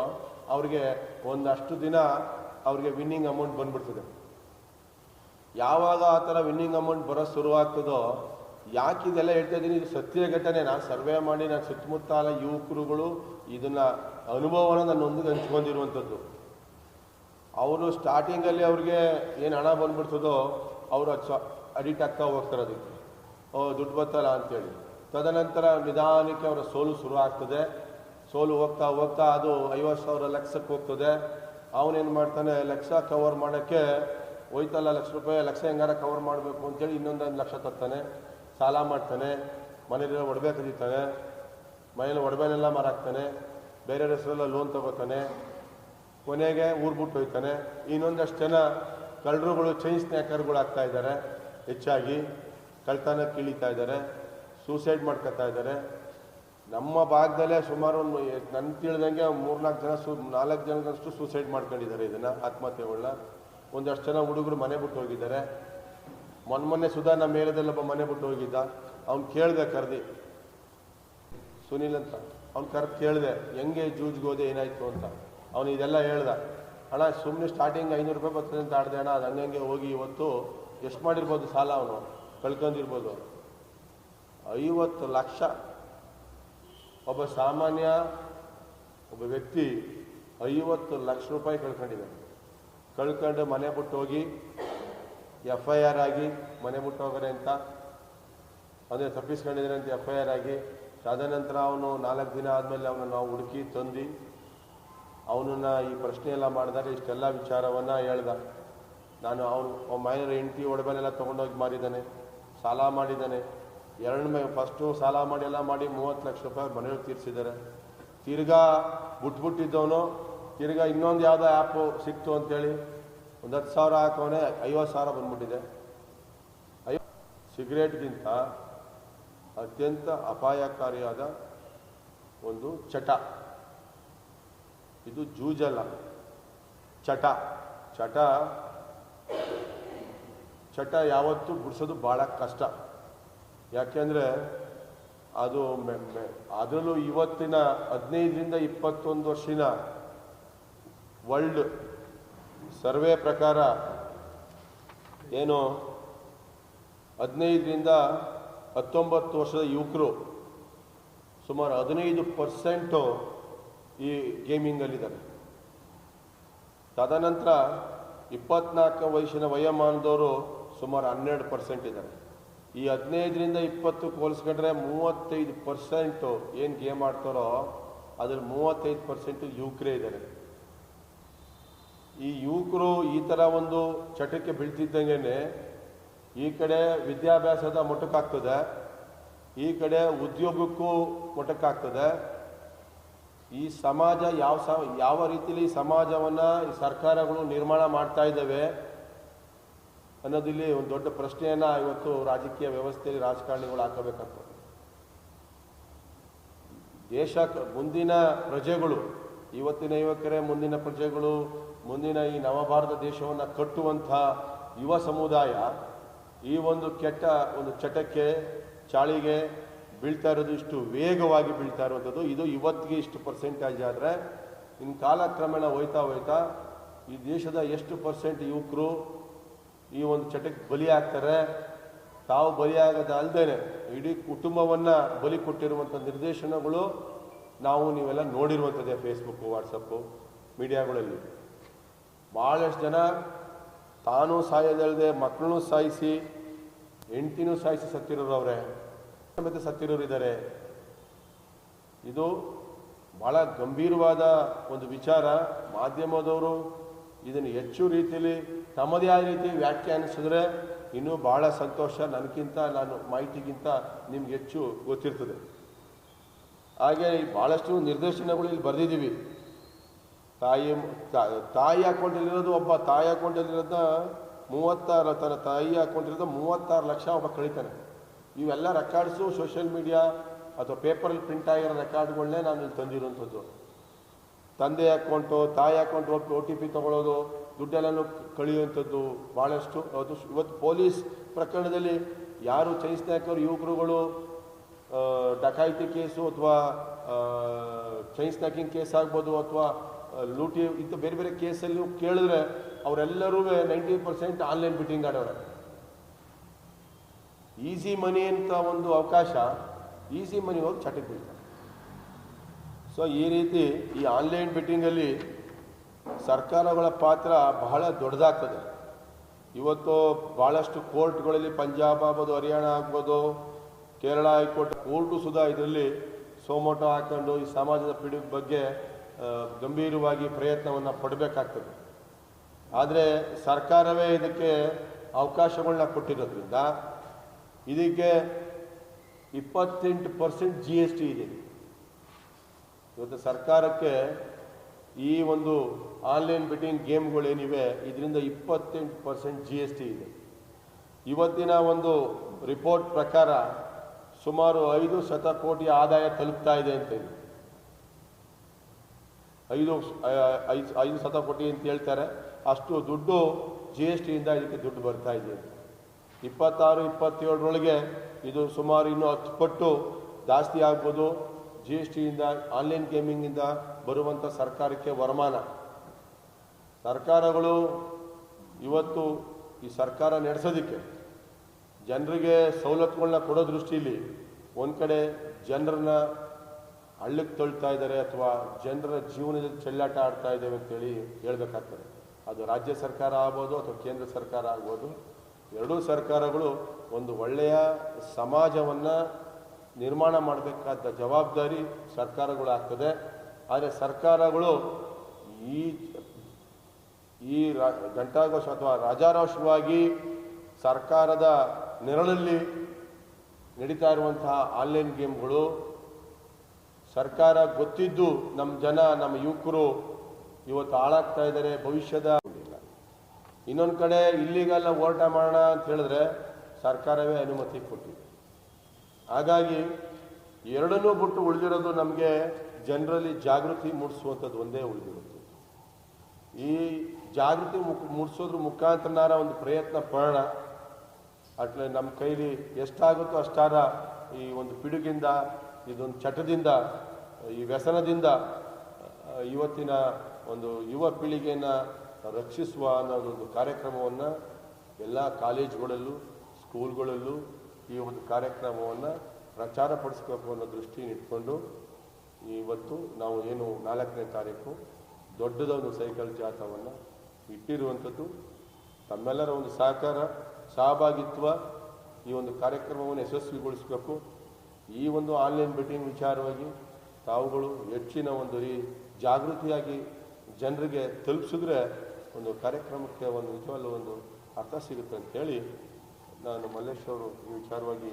ಅವ್ರಿಗೆ ಒಂದಷ್ಟು ದಿನ ಅವ್ರಿಗೆ ವಿನ್ನಿಂಗ್ ಅಮೌಂಟ್ ಬಂದ್ಬಿಡ್ತದೆ. ಯಾವಾಗ ಆ ಥರ ವಿನ್ನಿಂಗ್ ಅಮೌಂಟ್ ಬರೋ ಶುರುವಾಗ್ತದೋ ಯಾಕೆ ಇದೆಲ್ಲ ಹೇಳ್ತಾ ಇದ್ದೀನಿ, ಇದು ಸತ್ಯ ಘಟನೆ. ನಾನು ಸರ್ವೆ ಮಾಡಿ, ನಾನು ಸುತ್ತಮುತ್ತಲ ಯುವಕರುಗಳು ಇದನ್ನು ಅನುಭವನ ನನ್ನೊಂದಿಗೆ ಹಂಚ್ಕೊಂಡಿರುವಂಥದ್ದು. ಅವರು ಸ್ಟಾರ್ಟಿಂಗಲ್ಲಿ ಅವ್ರಿಗೆ ಏನು ಹಣ ಬಂದ್ಬಿಡ್ತದೋ, ಅವರು ಅಡಿಟ್ ಆಗ್ತಾ ಹೋಗ್ತಾರೆ ಅದಕ್ಕೆ. ಓ, ದುಡ್ಡು ಬರ್ತಲ್ಲ ಅಂತೇಳಿ. ತದನಂತರ ನಿಧಾನಕ್ಕೆ ಅವರ ಸೋಲು ಶುರು ಆಗ್ತದೆ. ಸೋಲು ಹೋಗ್ತಾ ಹೋಗ್ತಾ ಅದು ಐವತ್ತು ಸಾವಿರ ಲಕ್ಷಕ್ಕೆ ಹೋಗ್ತದೆ. ಅವನೇನು ಮಾಡ್ತಾನೆ, ಲಕ್ಷ ಕವರ್ ಮಾಡೋಕ್ಕೆ ಹೋಯ್ತಲ್ಲ ಲಕ್ಷ ರೂಪಾಯಿ, ಲಕ್ಷ ಹೆಂಗಾರ ಕವರ್ ಮಾಡಬೇಕು ಅಂತೇಳಿ ಇನ್ನೊಂದೊಂದು ಲಕ್ಷ ತರ್ತಾನೆ. ಸಾಲ ಮಾಡ್ತಾನೆ. ಮನೇಲಿರೋ ಒಡವೆ ಕದೀತಾನೆ. ಮನೇಲಿ ಒಡವೆನೆಲ್ಲ ಮಾರಾಕ್ತಾನೆ ಬೇರೆ ಹೆಸರೆಲ್ಲ ಲೋನ್ ತಗೋತಾನೆ. ಕೊನೆಗೆ ಊರು ಬಿಟ್ಟು ಹೋಗ್ತಾನೆ ಇನ್ನೊಂದಷ್ಟು ಜನ ಕಳ್ಳರುಗಳು ಚೈನ್ ಸ್ನ್ಯಾಕರ್ಗಳು ಆಗ್ತಾ ಇದ್ದಾರೆ ಹೆಚ್ಚಾಗಿ ಕಳ್ತನ ಕೀಳಿತಾ ಇದ್ದಾರೆ ಸೂಸೈಡ್ ಮಾಡ್ಕೊತಾ ಇದ್ದಾರೆ ನಮ್ಮ ಭಾಗದಲ್ಲೇ ಸುಮಾರು ಒಂದು ನನ್ನ ತಿಳಿದಂಗೆ ಮೂರ್ನಾಲ್ಕು ಜನ ಸು ನಾಲ್ಕು ಜನದಷ್ಟು ಸೂಸೈಡ್ ಮಾಡ್ಕೊಂಡಿದ್ದಾರೆ ಇದನ್ನು ಆತ್ಮಹತ್ಯೆಗಳನ್ನ ಒಂದಷ್ಟು ಜನ ಹುಡುಗರು ಮನೆ ಬಿಟ್ಟು ಹೋಗಿದ್ದಾರೆ. ಮೊನ್ನೆ ಮೊನ್ನೆ ಸುಧಾ ನಮ್ಮ ಏರಿಯಾದಲ್ಲಿ ಒಬ್ಬ ಮನೆ ಬಿಟ್ಟು ಹೋಗಿದ್ದ. ಅವ್ನು ಕೇಳಿದೆ ಕರ್ದಿ. ಸುನಿಲ್ ಅಂತ. ಅವ್ನು ಕರ್ದು ಕೇಳಿದೆ, ಹೆಂಗೆ ಜೂಜ್ಗೆ ಹೋದೆ ಏನಾಯ್ತು ಅಂತ? ಅವನು ಇದೆಲ್ಲ ಹೇಳ್ದ. ಅಣ್ಣ ಸುಮ್ಮನೆ ಸ್ಟಾರ್ಟಿಂಗ್ ಐನೂರು ರೂಪಾಯಿ ಬರ್ತದೆ ಅಂತ ಆಡಿದೆ ಅಣ್ಣ. ಅದು ಹಂಗಂಗೆ ಹೋಗಿ ಇವತ್ತು ಎಷ್ಟು ಮಾಡಿರ್ಬೋದು ಸಾಲ ಅವನು? ಕಳ್ಕೊಂಡಿರ್ಬೋದು. ಐವತ್ತು ಲಕ್ಷ. ಒಬ್ಬ ಸಾಮಾನ್ಯ, ಒಬ್ಬ ವ್ಯಕ್ತಿ ಐವತ್ತು ಲಕ್ಷ ರೂಪಾಯಿ ಕಳ್ಕೊಂಡಿದ್ದಾನೆ. ಕಳ್ಕೊಂಡು ಮನೆ ಬಿಟ್ಟು ಹೋಗಿ ಎಫ್ ಐ ಆರ್ ಆಗಿ ಮನೆ ಬಿಟ್ಟು ಹೋಗೋರೆ ಅಂತ. ಅಂದರೆ ತಪ್ಪಿಸ್ಕೊಂಡಿದ್ದಾರೆ ಅಂತ ಎಫ್ ಐ ಆರ್ ಆಗಿ. ತದನಂತರ ಅವನು ನಾಲ್ಕು ದಿನ ಆದಮೇಲೆ ಅವನು ನಾವು ಹುಡುಕಿ ತಂದು ಅವನನ್ನು ಈ ಪ್ರಶ್ನೆ ಎಲ್ಲ ಮಾಡಿದಾಗ ಇಷ್ಟೆಲ್ಲ ವಿಚಾರವನ್ನು ಹೇಳ್ದ. ನಾನು ಅವನು ಮೈನರ್ ಹೆಂಡತಿ ಒಡವೆನೆಲ್ಲ ತೊಗೊಂಡೋಗಿ ಮಾರಿದ್ದಾನೆ, ಸಾಲ ಮಾಡಿದ್ದಾನೆ. ಎರಡು ಮೇ ಫಸ್ಟು ಸಾಲ ಮಾಡಿ ಎಲ್ಲ ಮಾಡಿ ಮೂವತ್ತು ಲಕ್ಷ ರೂಪಾಯಿ ಮನೆಯವ್ರು ತೀರಿಸಿದ್ದಾರೆ. ತಿರ್ಗಾ ಬಿಟ್ಬಿಟ್ಟಿದ್ದವನು ತಿರ್ಗಾ ಇನ್ನೊಂದು ಯಾವುದೋ ಆ್ಯಪು ಸಿಕ್ತು ಅಂತೇಳಿ ಒಂದು ಹತ್ತು ಸಾವಿರ ಹಾಕೋನೆ ಐವತ್ತು ಸಾವಿರ ಬಂದ್ಬಿಟ್ಟಿದೆ. ಐ ಸಿಗರೇಟ್ಗಿಂತ ಅತ್ಯಂತ ಅಪಾಯಕಾರಿಯಾದ ಒಂದು ಚಟ. ಇದು ಜೂಜಲ್ಲ. ಚಟ. ಚಟ ಚಟ ಯಾವತ್ತೂ ಬಿಡಿಸೋದು ಭಾಳ ಕಷ್ಟ. ಯಾಕೆಂದರೆ ಅದು ಅದರಲ್ಲೂ ಇವತ್ತಿನ ಹದಿನೈದರಿಂದ ಇಪ್ಪತ್ತೊಂದು ವರ್ಷಿನ ವರ್ಲ್ಡ್ ಸರ್ವೆ ಪ್ರಕಾರ ಏನು ಹದಿನೈದರಿಂದ ಹತ್ತೊಂಬತ್ತು ವರ್ಷದ ಯುವಕರು ಸುಮಾರು ಹದಿನೈದು ಪರ್ಸೆಂಟು ಈ ಗೇಮಿಂಗಲ್ಲಿದ್ದಾರೆ. ತದನಂತರ ಇಪ್ಪತ್ನಾಲ್ಕು ವಯಸ್ಸಿನ ವಯೋಮಾನದವರು ಸುಮಾರು ಹನ್ನೆರಡು ಪರ್ಸೆಂಟ್ ಇದ್ದಾರೆ. ಈ ಹದಿನೈದರಿಂದ ಇಪ್ಪತ್ತು ಹೋಲಿಸ್ಕೊಂಡ್ರೆ ಮೂವತ್ತೈದು ಪರ್ಸೆಂಟು ಏನು ಗೇಮ್ ಆಡ್ತಾರೋ ಅದ್ರ ಮೂವತ್ತೈದು ಪರ್ಸೆಂಟು ಯುವಕರೇ ಇದ್ದಾರೆ. ಈ ಯುವಕರು ಈ ಥರ ಒಂದು ಚಟಕ್ಕೆ ಬೀಳ್ತಿದ್ದಂಗೆ ಈ ಕಡೆ ವಿದ್ಯಾಭ್ಯಾಸದ ಮೊಟಕಾಗ್ತದೆ, ಈ ಕಡೆ ಉದ್ಯೋಗಕ್ಕೂ ಮೊಟಕಾಗ್ತದೆ. ಈ ಸಮಾಜ ಯಾವ ಸ, ಯಾವ ರೀತಿಯಲ್ಲಿ ಸಮಾಜವನ್ನು ಈ ಸರ್ಕಾರಗಳು ನಿರ್ಮಾಣ ಮಾಡ್ತಾ ಇದ್ದಾವೆ ಅನ್ನೋದಿಲ್ಲಿ ಒಂದು ದೊಡ್ಡ ಪ್ರಶ್ನೆಯನ್ನು ಇವತ್ತು ರಾಜಕೀಯ ವ್ಯವಸ್ಥೆಯಲ್ಲಿ ರಾಜಕಾರಣಿಗಳು ಹಾಕಬೇಕಾಗ್ತದೆ ದೇಶ ಮುಂದಿನ ಪ್ರಜೆಗಳು, ಇವತ್ತಿನ ಯುವಕರೇ ಮುಂದಿನ ಪ್ರಜೆಗಳು ಮುಂದಿನ ಈ ನವಭಾರತ ದೇಶವನ್ನು ಕಟ್ಟುವಂಥ ಯುವ ಸಮುದಾಯ ಈ ಒಂದು ಕೆಟ್ಟ ಒಂದು ಚಟಕ್ಕೆ, ಚಾಳಿಗೆ ಬೀಳ್ತಾ ಇರೋದು ಇಷ್ಟು ವೇಗವಾಗಿ ಬೀಳ್ತಾ ಇರುವಂಥದ್ದು. ಇದು ಇವತ್ತಿಗೆ ಇಷ್ಟು ಪರ್ಸೆಂಟೇಜ್ ಆದರೆ ಇನ್ನು ಕಾಲಕ್ರಮೇಣ ಹೋಯ್ತಾ ಹೋಯ್ತಾ ಈ ದೇಶದ ಎಷ್ಟು ಪರ್ಸೆಂಟ್ ಯುವಕರು ಈ ಒಂದು ಚಟಕ್ಕೆ ಬಲಿ ಆಗ್ತಾರೆ? ತಾವು ಬಲಿಯಾಗದ ಅಲ್ಲದೆ ಇಡೀ ಕುಟುಂಬವನ್ನು ಬಲಿ ಕೊಟ್ಟಿರುವಂಥ ನಿರ್ದೇಶನಗಳು ನಾವು ನೀವೆಲ್ಲ ನೋಡಿರುವಂಥದ್ದೇ ಫೇಸ್ಬುಕ್ಕು ವಾಟ್ಸಪ್ಪು ಮೀಡಿಯಾಗಳಲ್ಲಿ ಭಾಳಷ್ಟು ಜನ ತಾನೂ ಸಾಯೋದಲ್ಲದೆ ಮಕ್ಕಳನ್ನೂ ಸಾಯಿಸಿ, ಹೆಂಡ್ತಿನೂ ಸಾಯಿಸಿ ಸತ್ತಿರೋರು ಅವರೇ. ಸಮೇತ ಸತ್ತಿರೋರು ಇದ್ದಾರೆ ಇದು ಭಾಳ ಗಂಭೀರವಾದ ಒಂದು ವಿಚಾರ. ಮಾಧ್ಯಮದವರು ಇದನ್ನು ಹೆಚ್ಚು ರೀತಿಯಲ್ಲಿ ತಮ್ಮದೇ ಆದ ರೀತಿ ವ್ಯಾಖ್ಯಾನಿಸಿದ್ರೆ ಇನ್ನೂ ಭಾಳ ಸಂತೋಷ. ನನಗಿಂತ ನಾನು ಮಾಹಿತಿಗಿಂತ ನಿಮ್ಗೆ ಹೆಚ್ಚು ಗೊತ್ತಿರ್ತದೆ. ಹಾಗೆ ಭಾಳಷ್ಟು ನಿರ್ದೇಶನಗಳು ಇಲ್ಲಿ ಬರೆದಿದ್ದೀವಿ. ತಾಯಿ ತಾಯಿ ಅಕೌಂಟಲ್ಲಿರೋದು ಒಬ್ಬ ತಾಯಿ ಅಕೌಂಟಲ್ಲಿರೋದನ್ನ ಮೂವತ್ತಾರು ತನ್ನ ತಾಯಿ ಅಕೌಂಟಿರೋದು ಮೂವತ್ತಾರು ಲಕ್ಷ ಒಬ್ಬ ಕಳೀತಾನೆ. ಇವೆಲ್ಲ ರೆಕಾರ್ಡ್ಸು ಸೋಷಿಯಲ್ ಮೀಡಿಯಾ ಅಥವಾ ಪೇಪರಲ್ಲಿ ಪ್ರಿಂಟ್ ಆಗಿರೋ ರೆಕಾರ್ಡ್ಗಳನ್ನೇ ನಾನು ಇಲ್ಲಿ ತಂದಿರುವಂಥದ್ದು. ತಂದೆ ಅಕೌಂಟು ತಾಯಿ ಅಕೌಂಟ್ ಒ ಟಿ ಪಿ ತೊಗೊಳೋದು ದುಡ್ಡೆಲ್ಲನೂ ಕಳೆಯುವಂಥದ್ದು ಭಾಳಷ್ಟು ಅದು ಇವತ್ತು ಪೊಲೀಸ್ ಪ್ರಕರಣದಲ್ಲಿ ಯಾರು ಚೈನ್ ಸ್ನ್ಯಾಕರು ಯುವಕರುಗಳು ಡಕಾಯಿತಿ ಕೇಸು ಅಥವಾ ಚೈನ್ ಸ್ನ್ಯಾಕಿಂಗ್ ಕೇಸ್ ಆಗ್ಬೋದು ಅಥವಾ ಲೂಟಿ ಇಂಥ ಬೇರೆ ಬೇರೆ ಕೇಸಲ್ಲಿ ನೀವು ಕೇಳಿದ್ರೆ ಅವರೆಲ್ಲರೂ ನೈಂಟಿ ಪರ್ಸೆಂಟ್ ಆನ್ಲೈನ್ ಬಿಟ್ಟಿಂಗ್ ಆಡೋರೆ. ಈಸಿ ಮನಿ ಅಂತ ಒಂದು ಅವಕಾಶ, ಈಸಿ ಮನಿ ಹೋಗಿ ಚಟಕ್ಕೆ ಬೀಳ್ತಾರೆ. ಸೊ ಈ ರೀತಿ ಈ ಆನ್ಲೈನ್ ಬಿಟ್ಟಿಂಗಲ್ಲಿ ಸರ್ಕಾರಗಳ ಪಾತ್ರ ಬಹಳ ದೊಡ್ಡದಾಗ್ತದೆ. ಇವತ್ತು ಭಾಳಷ್ಟು ಕೋರ್ಟ್ಗಳಲ್ಲಿ ಪಂಜಾಬ್ ಆಗ್ಬೋದು, ಹರಿಯಾಣ ಆಗ್ಬೋದು, ಕೇರಳ ಹೈಕೋರ್ಟ್ ಕೋರ್ಟು ಸುಧಾ ಇದರಲ್ಲಿ ಸೋಮೋಟೋ ಹಾಕೊಂಡು ಈ ಸಮಾಜದ ಪಿಡಿ ಬಗ್ಗೆ ಗಂಭೀರವಾಗಿ ಪ್ರಯತ್ನವನ್ನು ಪಡಬೇಕಾಗ್ತದೆ. ಆದರೆ ಸರ್ಕಾರವೇ ಇದಕ್ಕೆ ಅವಕಾಶಗಳನ್ನ ಕೊಟ್ಟಿರೋದ್ರಿಂದ ಇದಕ್ಕೆ ಇಪ್ಪತ್ತೆಂಟು ಪರ್ಸೆಂಟ್ ಜಿ ಎಸ್ ಟಿ ಇದೆ. ಇವತ್ತು ಸರ್ಕಾರಕ್ಕೆ ಈ ಒಂದು ಆನ್ಲೈನ್ ಬೆಟ್ಟಿಂಗ್ ಗೇಮ್ಗಳೇನಿವೆ, ಇದರಿಂದ ಇಪ್ಪತ್ತೆಂಟು ಪರ್ಸೆಂಟ್ ಜಿ ಎಸ್ ಟಿ ಇದೆ. ಇವತ್ತಿನ ಒಂದು ರಿಪೋರ್ಟ್ ಪ್ರಕಾರ ಸುಮಾರು ಐದು ಶತಕೋಟಿ ಆದಾಯ ತಲುಪ್ತಾ ಇದೆ ಅಂತ ಐದು ಐದು ಐದು ಶತಕೋಟಿ ಅಂತ ಹೇಳ್ತಾರೆ. ಅಷ್ಟು ದುಡ್ಡು ಜಿ ಎಸ್ ಟಿಯಿಂದ ಇದಕ್ಕೆ ದುಡ್ಡು ಬರ್ತಾ ಇದೆ ಇಪ್ಪತ್ತಾರು, ಇಪ್ಪತ್ತೇಳರೊಳಗೆ ಇದು ಸುಮಾರು ಇನ್ನೂ ಹತ್ತು ಪಟ್ಟು ಜಾಸ್ತಿ ಆಗ್ಬೋದು. ಜಿ ಎಸ್ ಟಿಯಿಂದ ಆನ್ಲೈನ್ ಗೇಮಿಂಗಿಂದ ಬರುವಂಥ ಸರ್ಕಾರಕ್ಕೆ ವರಮಾನ. ಸರ್ಕಾರಗಳು ಇವತ್ತು ಈ ಸರ್ಕಾರ ನಡೆಸೋದಕ್ಕೆ ಜನರಿಗೆ ಸವಲತ್ತುಗಳನ್ನ ಕೊಡೋ ದೃಷ್ಟಿಯಲ್ಲಿ ಒಂದು ಕಡೆ ಜನರನ್ನ ಹಳ್ಳಕ್ಕೆ ತಳ್ತಾ ಇದ್ದಾರೆ ಅಥವಾ ಜನರ ಜೀವನದಲ್ಲಿ ಚೆಲ್ಲಾಟ ಆಡ್ತಾ ಇದ್ದೇವೆ ಅಂತೇಳಿ ಹೇಳಬೇಕಾಗ್ತದೆ. ಅದು ರಾಜ್ಯ ಸರ್ಕಾರ ಆಗ್ಬೋದು ಅಥವಾ ಕೇಂದ್ರ ಸರ್ಕಾರ ಆಗ್ಬೋದು. ಎರಡೂ ಸರ್ಕಾರಗಳು ಒಂದು ಒಳ್ಳೆಯ ಸಮಾಜವನ್ನು ನಿರ್ಮಾಣ ಮಾಡಬೇಕಾದ ಜವಾಬ್ದಾರಿ ಸರ್ಕಾರಗಳು ಆಗ್ತದೆ. ಆದರೆ ಸರ್ಕಾರಗಳು ಈ ಈ ರಾ ಘಂಟಾಘೋಷ ಅಥವಾ ರಾಜಾರೋಷವಾಗಿ ಸರ್ಕಾರದ ನೆರಳಲ್ಲಿ ನಡೀತಾ ಇರುವಂತಹ ಆನ್ಲೈನ್ ಗೇಮ್ಗಳು ಸರ್ಕಾರ ಗೊತ್ತಿದ್ದು ನಮ್ಮ ಜನ ನಮ್ಮ ಯುವಕರು ಇವತ್ತು ಹಾಳಾಗ್ತಾ ಇದ್ದಾರೆ, ಭವಿಷ್ಯದ ಇನ್ನೊಂದು ಕಡೆ ಇಲ್ಲಿಗೆಲ್ಲ ಹೋರಾಟ ಮಾಡೋಣ ಅಂತ ಹೇಳಿದ್ರೆ ಸರ್ಕಾರವೇ ಅನುಮತಿ ಕೊಟ್ಟಿದೆ. ಹಾಗಾಗಿ ಎರಡನ್ನೂ ಬಿಟ್ಟು ಉಳಿದಿರೋದು ನಮಗೆ ಜನರಲ್ಲಿ ಜಾಗೃತಿ ಮೂಡಿಸುವಂಥದ್ದು ಒಂದೇ ಉಳಿದಿರುತ್ತೆ. ಈ ಜಾಗೃತಿ ಮುಖ, ಮೂಡಿಸೋದ್ರ ಮುಖಾಂತರನಾರ ಒಂದು ಪ್ರಯತ್ನ ಪಡೋಣ. ಅಟ್ಲೆ ನಮ್ಮ ಕೈಲಿ ಎಷ್ಟಾಗುತ್ತೋ ಅಷ್ಟಾರ ಈ ಒಂದು ಪಿಡುಗಿಂದ ಇದೊಂದು ಚಟದಿಂದ, ಈ ವ್ಯಸನದಿಂದ ಇವತ್ತಿನ ಒಂದು ಯುವ ಪೀಳಿಗೆಯನ್ನು ರಕ್ಷಿಸುವ ಅನ್ನೋದೊಂದು ಕಾರ್ಯಕ್ರಮವನ್ನು ಎಲ್ಲ ಕಾಲೇಜುಗಳಲ್ಲೂ, ಸ್ಕೂಲ್ಗಳಲ್ಲೂ ಈ ಒಂದು ಕಾರ್ಯಕ್ರಮವನ್ನು ಪ್ರಚಾರಪಡಿಸ್ಬೇಕು ಅನ್ನೋ ದೃಷ್ಟಿಯನ್ನು ಇಟ್ಕೊಂಡು ಇವತ್ತು ನಾವು ಏನು ನಾಲ್ಕನೇ ತಾರೀಕು ದೊಡ್ಡದೊಂದು ಸೈಕಲ್ ಜಾಥವನ್ನು ಇಟ್ಟಿರುವಂಥದ್ದು. ತಮ್ಮೆಲ್ಲರ ಒಂದು ಸಹಕಾರ, ಸಹಭಾಗಿತ್ವ ಈ ಒಂದು ಕಾರ್ಯಕ್ರಮವನ್ನು ಯಶಸ್ವಿಗೊಳಿಸಬೇಕು. ಈ ಒಂದು ಆನ್ಲೈನ್ ಬೆಟ್ಟಿಂಗ್ ವಿಚಾರವಾಗಿ ತಾವುಗಳು ಹೆಚ್ಚಿನ ಒಂದು ಈ ಜಾಗೃತಿಯಾಗಿ ಜನರಿಗೆ ತಲುಪಿಸಿದ್ರೆ ಒಂದು ಕಾರ್ಯಕ್ರಮಕ್ಕೆ ಒಂದು ನಿಜವಲ್ಲ ಒಂದು ಅರ್ಥ ಸಿಗುತ್ತೆ ಅಂತೇಳಿ ನಾನು ಮಲ್ಲೇಶ್ ಈ ವಿಚಾರವಾಗಿ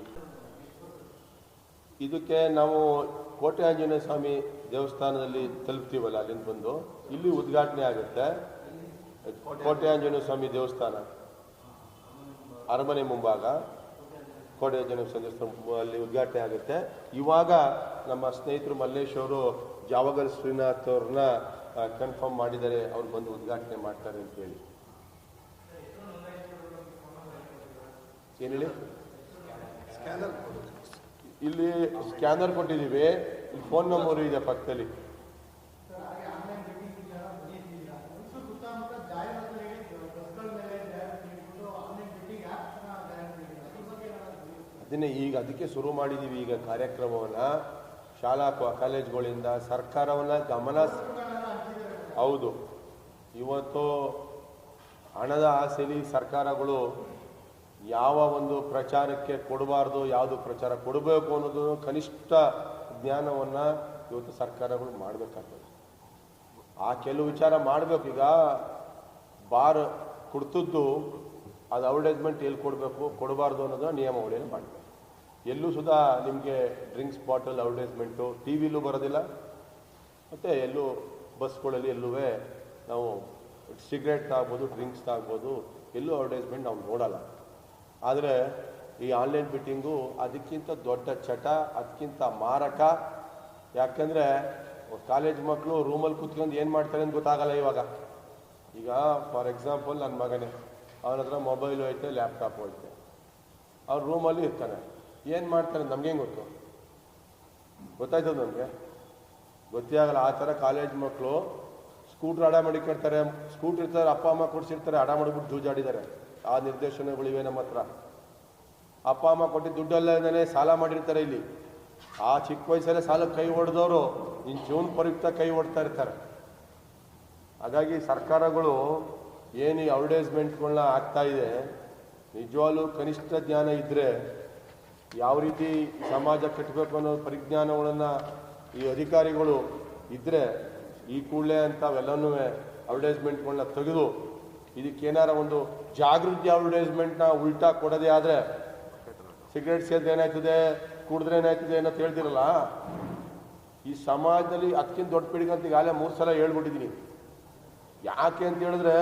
ಇದಕ್ಕೆ ನಾವು ಕೋಟೆ ಆಂಜನೇಯ ಸ್ವಾಮಿ ದೇವಸ್ಥಾನದಲ್ಲಿ ತಲುಪ್ತೀವಲ್ಲ, ಅಲ್ಲಿಂದ ಬಂದು. ಇಲ್ಲಿ ಉದ್ಘಾಟನೆ ಆಗುತ್ತೆ. ಕೋಟೆ ಆಂಜನೇಯ ಸ್ವಾಮಿ ದೇವಸ್ಥಾನ. ಅರಮನೆ ಮುಂಭಾಗ. ಕೋಟೆ ಜನ ಸ್ವಾಮಿ ದೇವಸ್ಥಾನ ಅಲ್ಲಿ ಉದ್ಘಾಟನೆ ಆಗುತ್ತೆ. ಇವಾಗ ನಮ್ಮ ಸ್ನೇಹಿತರು ಮಲ್ಲೇಶ್ ಅವರು ಜಾವಗಲ್ ಶ್ರೀನಾಥ್ ಅವ್ರನ್ನ ಕನ್ಫರ್ಮ್ ಮಾಡಿದ್ದಾರೆ. ಅವ್ರು ಬಂದು ಉದ್ಘಾಟನೆ ಮಾಡ್ತಾರೆ ಅಂತ ಹೇಳಿ. ಏನೇಳಿ ಹೇಳಿ ಇಲ್ಲಿ ಸ್ಕ್ಯಾನರ್ ಕೊಟ್ಟಿದ್ದೀವಿ. ಇಲ್ಲಿ ಫೋನ್ ನಂಬರ್ ಇದೆ ಪಕ್ಕದಲ್ಲಿ. ಅದನ್ನೇ ಈಗ ಅದಕ್ಕೆ ಶುರು ಮಾಡಿದ್ದೀವಿ ಈಗ ಕಾರ್ಯಕ್ರಮವನ್ನು. ಶಾಲಾ ಕಾಲೇಜ್ಗಳಿಂದ ಸರ್ಕಾರವನ್ನ ಗಮನ ಹೌದು. ಇವತ್ತು ಹಣದ ಆಸೆಲಿ ಸರ್ಕಾರಗಳು ಯಾವ ಒಂದು ಪ್ರಚಾರಕ್ಕೆ ಕೊಡಬಾರ್ದು, ಯಾವುದು ಪ್ರಚಾರ ಕೊಡಬೇಕು ಅನ್ನೋದು ಕನಿಷ್ಠ ಜ್ಞಾನವನ್ನು ಇವತ್ತು ಸರ್ಕಾರಗಳು ಮಾಡಬೇಕಾಗ್ತದೆ. ಆ ಕೆಲವು ವಿಚಾರ ಮಾಡಬೇಕು. ಈಗ ಬಾರ್ ಕೊಡ್ತಿದ್ದು ಅದು ಅಡ್ವರ್ಟೈಸ್ಮೆಂಟ್ ಎಲ್ಲಿ ಕೊಡಬೇಕು, ಕೊಡಬಾರ್ದು ಅನ್ನೋದನ್ನ ನಿಯಮಾವಳಿಯಲ್ಲಿ ಮಾಡಬೇಕು. ಎಲ್ಲೂ ಸುಧಾ ನಿಮಗೆ ಡ್ರಿಂಕ್ಸ್ ಬಾಟಲ್, ಅಡ್ವರ್ಟೈಸ್ಮೆಂಟು, ಟಿ ವಿಲೂ ಬರೋದಿಲ್ಲ. ಮತ್ತು ಎಲ್ಲೂ ಬಸ್ಗಳಲ್ಲಿ ಎಲ್ಲೂ ನಾವು ಸಿಗರೇಟ್ ಆಗ್ಬೋದು ಡ್ರಿಂಕ್ಸ್ ಆಗ್ಬೋದು ಎಲ್ಲೂ ಅಡ್ವರ್ಟೈಸ್ಮೆಂಟ್ ನಾವು ನೋಡಲ್ಲ. ಆದರೆ ಈ ಆನ್ಲೈನ್ ಬಿಟ್ಟಿಂಗು ಅದಕ್ಕಿಂತ ದೊಡ್ಡ ಚಟ, ಅದಕ್ಕಿಂತ ಮಾರಕ. ಯಾಕಂದರೆ ಕಾಲೇಜ್ ಮಕ್ಕಳು ರೂಮಲ್ಲಿ ಕೂತ್ಕೊಂಡು ಏನು ಮಾಡ್ತಾರೆ ಅಂತ ಗೊತ್ತಾಗಲ್ಲ ಇವಾಗ. ಈಗ ಫಾರ್ ಎಕ್ಸಾಂಪಲ್ ನನ್ನ ಮಗನೇ, ಅವನ ಹತ್ರ ಮೊಬೈಲು ಐತೆ, ಲ್ಯಾಪ್ಟಾಪು ಐತೆ. ಅವ್ರು ರೂಮಲ್ಲಿ ಇರ್ತಾನೆ. ಏನು ಮಾಡ್ತಾರೆ ನಮಗೇನು ಗೊತ್ತು? ಗೊತ್ತಾಯ್ತದ ನಮಗೆ? ಗೊತ್ತೇ ಆಗಲ್ಲ ಆ ಥರ ಕಾಲೇಜ್ ಮಕ್ಕಳು ಸ್ಕೂಟ್ರ್ ಅಡ ಮಾಡಿಕೊಳ್ತಾರೆ ಸ್ಕೂಟ್ರ್ ಇರ್ತಾರೆ ಅಪ್ಪ, ಅಮ್ಮ ಕೊಡಿಸಿರ್ತಾರೆ, ಅಡ ಮಾಡಿಬಿಟ್ಟು ಜೂಜಾಡಿದ್ದಾರೆ. ಆ ನಿರ್ದೇಶನಗಳಿವೆ ನಮ್ಮ ಹತ್ರ. ಅಪ್ಪ, ಅಮ್ಮ ಕೊಟ್ಟಿದ್ದ ದುಡ್ಡಲ್ಲೇ ಸಾಲ ಮಾಡಿರ್ತಾರೆ ಇಲ್ಲಿ. ಆ ಚಿಕ್ಕ ವಯಸ್ಸಲ್ಲೇ ಸಾಲ ಕೈ ಹೊಡೆದವರು ಇನ್ನು ಜೀವನ ಪರಿಯುಕ್ತ ಕೈ ಹೊಡ್ತಾ ಇರ್ತಾರೆ. ಹಾಗಾಗಿ ಸರ್ಕಾರಗಳು ಏನು ಅಡ್ವರ್ಟೈಸ್ಮೆಂಟ್ಗಳನ್ನ ಆಗ್ತಾ ಇದೆ, ನಿಜವಾಗ್ಲೂ ಕನಿಷ್ಠ ಜ್ಞಾನ ಇದ್ದರೆ ಯಾವ ರೀತಿ ಸಮಾಜ ಕಟ್ಟಬೇಕು ಅನ್ನೋ ಪರಿಜ್ಞಾನಗಳನ್ನು ಈ ಅಧಿಕಾರಿಗಳು ಇದ್ದರೆ ಈ ಕೂಡಲೇ ಅಂಥವೆಲ್ಲನೂ ಅಡ್ವರ್ಟೈಸ್ಮೆಂಟ್ಗಳನ್ನ ತೆಗೆದು ಇದಕ್ಕೇನಾರ ಒಂದು ಜಾಗೃತಿ ಅಡ್ವರ್ಟೈಸ್ಮೆಂಟ್ನ ಉಲ್ಟಾ ಕೊಡೋದೇ ಆದರೆ ಸಿಗರೇಟ್ ಸೇರಿದ್ರೆ ಏನಾಯ್ತದೆ, ಕುಡಿದ್ರೆ ಏನಾಯ್ತದೆ ಅನ್ನೋ ಹೇಳ್ತಿರಲ್ಲ? ಈ ಸಮಾಜದಲ್ಲಿ ಅದಕ್ಕಿಂತ ದೊಡ್ಡ ಪೀಳಿಗೆ ಅಂತ ಈಗಾಗಲೇ ಮೂರು ಸಲ ಹೇಳ್ಬಿಟ್ಟಿದ್ದೀನಿ. ಯಾಕೆ ಅಂತ ಹೇಳಿದ್ರೆ,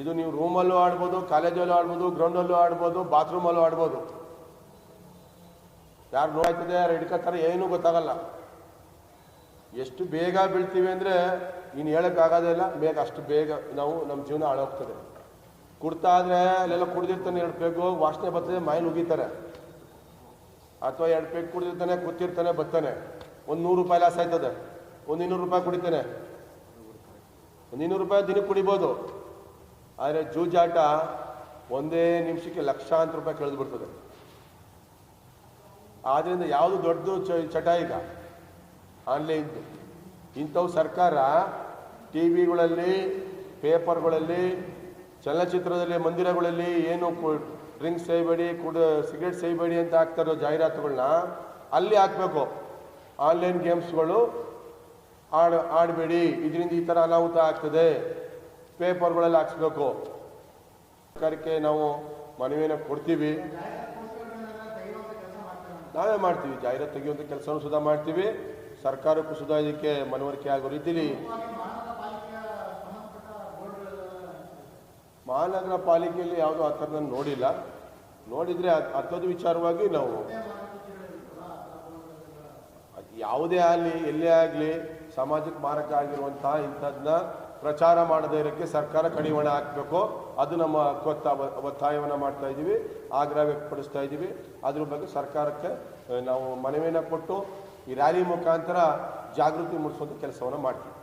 ಇದು ನೀವು ರೂಮಲ್ಲೂ ಆಡ್ಬೋದು ಕಾಲೇಜಲ್ಲೂ ಆಡ್ಬೋದು ಗ್ರೌಂಡಲ್ಲೂ ಆಡ್ಬೋದು ಬಾತ್ರೂಮಲ್ಲೂ ಆಡ್ಬೋದು. ಯಾರು ನೋವಾಯ್ತದೆ, ಯಾರು ಹಿಡ್ಕೊತಾರೆ ಏನೂ ಗೊತ್ತಾಗಲ್ಲ. ಎಷ್ಟು ಬೇಗ ಬೀಳ್ತೀವಿ ಅಂದರೆ ಇನ್ನು ಹೇಳೋಕ್ಕಾಗೋದೇ ಇಲ್ಲ, ಬೇಗ ಅಷ್ಟು ಬೇಗ ನಾವು ನಮ್ಮ ಜೀವನ ಹಾಳಾಗ್ತದೆ. ಕುಡ್ತಾ ಆದರೆ ಅಲ್ಲೆಲ್ಲ ಕುಡ್ದಿರ್ತಾನೆ ಎರಡು ಪೇಗು, ವಾಸನೆ ಬರ್ತದೆ, ಮೈಲಿ ಉಗಿತಾರೆ. ಅಥವಾ ಎರಡು ಪೇಗ್ ಕುಡ್ದಿರ್ತಾನೆ, ಕೂತಿರ್ತಾನೆ ಬರ್ತಾನೆ ಒಂದು ನೂರು ರೂಪಾಯಿ ಲಾಸ್ ಆಯ್ತದೆ. ಒಂದು ಇನ್ನೂರು ರೂಪಾಯಿ ಕುಡಿತಾನೆ. ಒಂದು ಇನ್ನೂರು ರೂಪಾಯಿ ದಿನಕ್ಕೆ ಕುಡಿಬೋದು. ಆದರೆ ಜೂಜಾಟ ಒಂದೇ ನಿಮಿಷಕ್ಕೆ ಲಕ್ಷಾಂತರ ರೂಪಾಯಿ ಕಳೆದು ಬಿಡ್ತದೆ ಆದ್ದರಿಂದ ಯಾವುದು ದೊಡ್ಡದು ಚಟ ಈಗ ಆನ್ಲೈನ್ದು ಇಂಥವು ಸರ್ಕಾರ ಟಿ ವಿಗಳಲ್ಲಿ ಪೇಪರ್ಗಳಲ್ಲಿ, ಚಲನಚಿತ್ರದಲ್ಲಿ, ಮಂದಿರಗಳಲ್ಲಿ ಏನು ಡ್ರಿಂಕ್ಸ್ ಸೇಯಬೇಡಿ ಕುಡ ಸಿಗರೇಟ್ ಸೇಯಬೇಡಿ ಅಂತ ಹಾಕ್ತಾರೋ ಜಾಹೀರಾತುಗಳನ್ನ ಅಲ್ಲಿ ಹಾಕಬೇಕು. ಆನ್ಲೈನ್ ಗೇಮ್ಸ್ಗಳು ಆಡ, ಆಡಬೇಡಿ. ಇದರಿಂದ ಈ ಥರ ಅನಾಹುತ ಆಗ್ತದೆ. ಪೇಪರ್ಗಳಲ್ಲಿ ಹಾಕ್ಸ್ಬೇಕು. ಸರ್ಕಾರಕ್ಕೆ ನಾವು ಮನವಿಯನ್ನು ಕೊಡ್ತೀವಿ. ನಾವೇ ಮಾಡ್ತೀವಿ. ಜಾಹೀರಾತು ತೆಗೆಯುವಂಥ ಕೆಲಸವನ್ನು ಸುಧಾ ಮಾಡ್ತೀವಿ. ಸರ್ಕಾರಕ್ಕೂ ಸುಧಾ ಇದಕ್ಕೆ ಮನವರಿಕೆ ಆಗೋ ರೀತಿಲಿ ಮಹಾನಗರ ಪಾಲಿಕೆಯಲ್ಲಿ ಯಾವುದೂ ಆ ನೋಡಿಲ್ಲ. ನೋಡಿದರೆ ಅಂಥದ್ದು ವಿಚಾರವಾಗಿ ನಾವು ಯಾವುದೇ ಆಗಲಿ, ಎಲ್ಲೇ ಆಗಲಿ ಸಮಾಜಕ್ಕೆ ಮಾರಕ ಆಗಿರುವಂತಹ ಇಂಥದ್ದನ್ನ ಪ್ರಚಾರ ಮಾಡದೇ ಇರೋಕ್ಕೆ ಸರ್ಕಾರ ಕಡಿವಾಣ ಹಾಕಬೇಕು. ಅದು ನಮ್ಮ ಒತ್ತ ಒತ್ತಾಯವನ್ನು ಮಾಡ್ತಾ ಇದ್ದೀವಿ, ಆಗ್ರಹ ವ್ಯಕ್ತಪಡಿಸ್ತಾ ಇದ್ದೀವಿ. ಅದ್ರ ಬಗ್ಗೆ ಸರ್ಕಾರಕ್ಕೆ ನಾವು ಮನವಿಯನ್ನು ಕೊಟ್ಟು ಈ ರ್ಯಾಲಿ ಮುಖಾಂತರ ಜಾಗೃತಿ ಮೂಡಿಸುವಂಥ ಕೆಲಸವನ್ನು ಮಾಡ್ತೀವಿ.